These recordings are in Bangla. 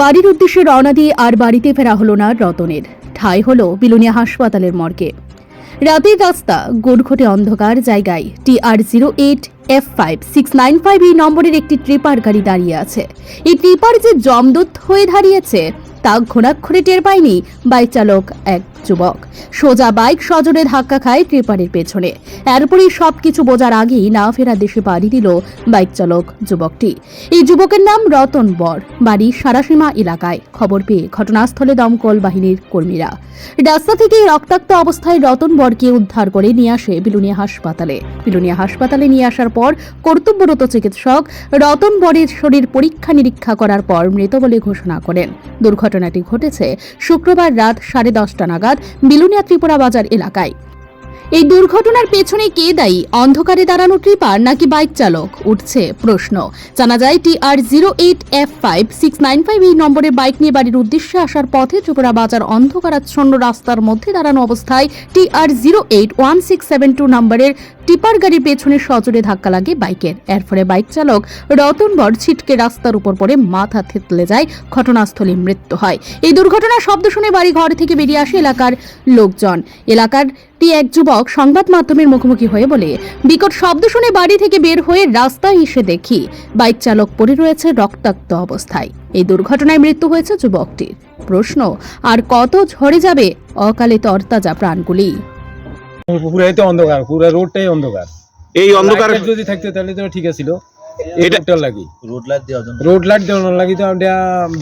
বাড়ির উদ্দেশ্যে রওনা দিয়ে আর বাড়িতে ফেরা হলো না রতনের। ঠাঁই হলো বিলুনিয়া হাসপাতালের মর্গে। রাতের রাস্তা গোডঘটে অন্ধকার জায়গায় T R zero eight F five, six nine five এই নম্বরের একটি ট্রিপার গাড়ি দাঁড়িয়ে আছে। এই ট্রিপার যে জমদূত হয়ে দাঁড়িয়েছে, তা ঘোরাক্ষরে টের পায়নি বাইক চালক এক যুবক। সোজা বাইক সজনে ধাক্কা খায় ট্রিপারের পেছনে। এরপরই সবকিছু বোঝার আগেই না ফেরা দেশে পাড়ি দিল বাইক চালক যুবকটি। এই যুবকের নাম রতন বর। বাড়ি সারাসীমা এলাকায়। খবর পেয়ে ঘটনাস্থলে দমকল বাহিনীর কর্মীরা। রাস্তা থেকে রক্তাক্ত অবস্থায় রতন বরকে উদ্ধার করে নিয়ে আসে বিলুনিয়া হাসপাতালে। বিলুনিয়া হাসপাতালে নিয়ে আসার পর কর্তব্যরত চিকিৎসক রতন বরের শরীর পরীক্ষা নিরীক্ষা করার পর মৃত বলে ঘোষণা করেন। দুর্ঘটনাটি ঘটেছে শুক্রবার রাত সাড়ে দশটা নাগাদ। বিলুনিয়া ত্রিপুরা বাজার এলাকায়। এই দুর্ঘটনার পেছনে কে দায়ী? অন্ধকারে দাঁড়ানো ট্রিপার নাকি বাইক চালক? উঠছে প্রশ্ন। জানা যায়, T R zero eight F five six nine five এই নম্বরে বাইক নিয়ে বাড়ির উদ্দেশ্যে আসার পথে ত্রিপুরা বাজার অন্ধকারাচ্ছন্ন রাস্তার মধ্যে দাঁড়ানো অবস্থায় T R zero eight one six seven two নম্বরের টিপার গাড়ির পেছনে সজোরে ধাক্কা লাগে বাইকের। এর ফলে বাইক চালক রতন বর ছিটকে রাস্তার উপর পড়ে মাথা থেতলে যায় ঘটনাস্থলে মৃত্যু হয়। এই দুর্ঘটনার শব্দ শুনে বাড়ি ঘর থেকে বেরিয়ে আসে এলাকার লোকজন। এলাকার এক যুবক সংবাদ মাধ্যমের মুখোমুখি হয়ে বলে, বিকট শব্দ শুনে বাড়ি থেকে বের হয়ে রাস্তায় এসে দেখি, বাইক চালক পড়ে রয়েছে রক্তাক্ত অবস্থায়। এই দুর্ঘটনায় মৃত্যু হয়েছে যুবকটির। প্রশ্ন, আর কত ঝরে যাবে? অকালে তরতাজা প্রাণগুলি। পুরাই তো অন্ধকার পুরো রোডটাই অন্ধকার। এই অন্ধকার যদি থাকতো তাহলে তো ঠিক আছিল। এটা- এটা লাগি। রোড লাইট দেওয়ার জন্য। রোড লাইট দেওয়ার লাগি তো আমরা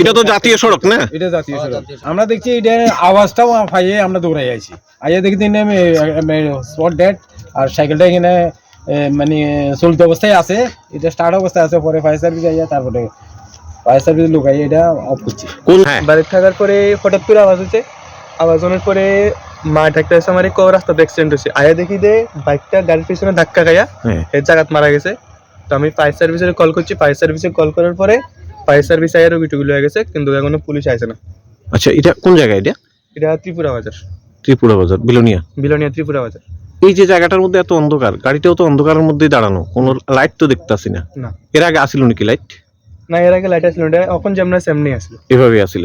এটা তো জাতীয় সড়ক না? এটা জাতীয় সড়ক। আমরা দেখছি এটা আওয়াজটাও পাইয়ে আমরা দৌড়াই আইছি আইয়া দেখি দিন স্পট ডেট আর সাইকেলটা এখানে মানে চলতি অবস্থায় আছে। এটা স্টার্ট অবস্থায় আছে পরে ফায়ার সার্ভিস আইয়া তারপরে ফায়ার সার্ভিস লোক আইয়া এটা অফ করছে। হ্যাঁ। বাড়িতে থাকার পরে হঠাৎ করে আওয়াজ হচ্ছে। আওয়াজ হওয়ার পরে মাঠ একটা এসে আমার কো রাস্তাতে অ্যাক্সিডেন্ট হয়েছে আয়া দেখি যে বাইকটা গাড়ির পিছনে ধাক্কা খাইয়া হ্যাঁ। এর জায়গাত মারা গেছে। তো আমি ফায়ার সার্ভিসে কল করছি। ফায়ার সার্ভিসে কল করার পরে ফায়ার সার্ভিস আয়া রোগী টুগুলো হয়ে গেছে কিন্তু এখনও পুলিশ আসে না। আচ্ছা এটা কোন জায়গা এটা? এটা ত্রিপুরা বাজার। ত্রিপুরা বাজার বিলোনিয়া। বিলনিয়া ত্রিপুরা বাজার। এই যে জায়গাটার মধ্যে এত অন্ধকার গাড়িটাও তো অন্ধকারের মধ্যেই দাঁড়ানো কোনো লাইট তো দেখতাছি না। না। এর আগে আসিল নাকি লাইট না এর আগে লাইট আসলো এটা এখন যেমন সেমনি আসলো। এভাবে আসিল।